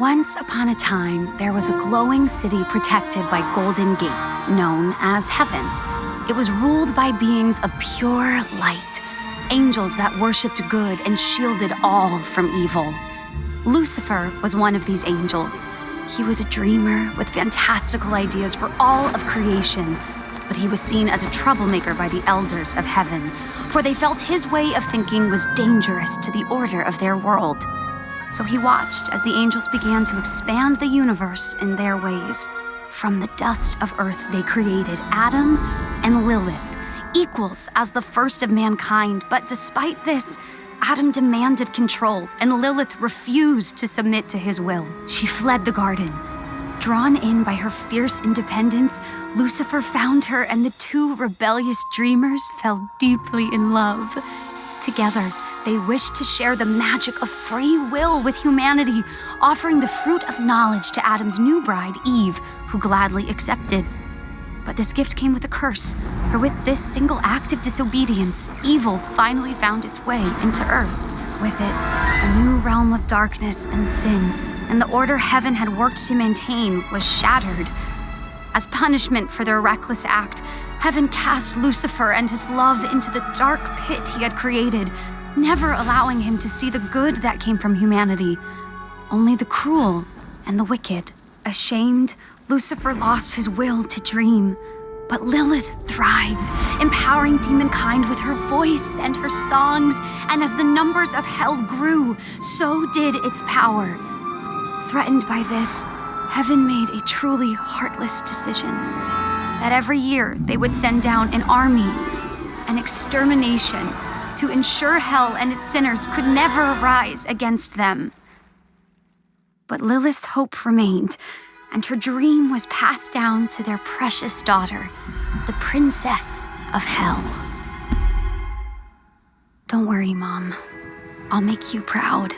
Once upon a time, there was a glowing city protected by golden gates, known as heaven. It was ruled by beings of pure light, angels that worshipped good and shielded all from evil. Lucifer was one of these angels. He was a dreamer with fantastical ideas for all of creation, but he was seen as a troublemaker by the elders of heaven, for they felt his way of thinking was dangerous to the order of their world. So he watched as the angels began to expand the universe in their ways. From the dust of earth, they created Adam and Lilith, equals as the first of mankind. But despite this, Adam demanded control, and Lilith refused to submit to his will. She fled the garden. Drawn in by her fierce independence, Lucifer found her, and the two rebellious dreamers fell deeply in love. Together, they wished to share the magic of free will with humanity, offering the fruit of knowledge to Adam's new bride, Eve, who gladly accepted. But this gift came with a curse, for with this single act of disobedience, evil finally found its way into Earth. With it, a new realm of darkness and sin, and the order heaven had worked to maintain was shattered. As punishment for their reckless act, heaven cast Lucifer and his love into the dark pit he had created, never allowing him to see the good that came from humanity, only the cruel and the wicked. Ashamed, Lucifer lost his will to dream. But Lilith thrived, empowering demonkind with her voice and her songs, and as the numbers of hell grew, so did its power. Threatened by this, heaven made a truly heartless decision that every year they would send down an army, an extermination to ensure hell and its sinners could never rise against them. But Lilith's hope remained, and her dream was passed down to their precious daughter, the Princess of Hell. Don't worry, Mom. I'll make you proud.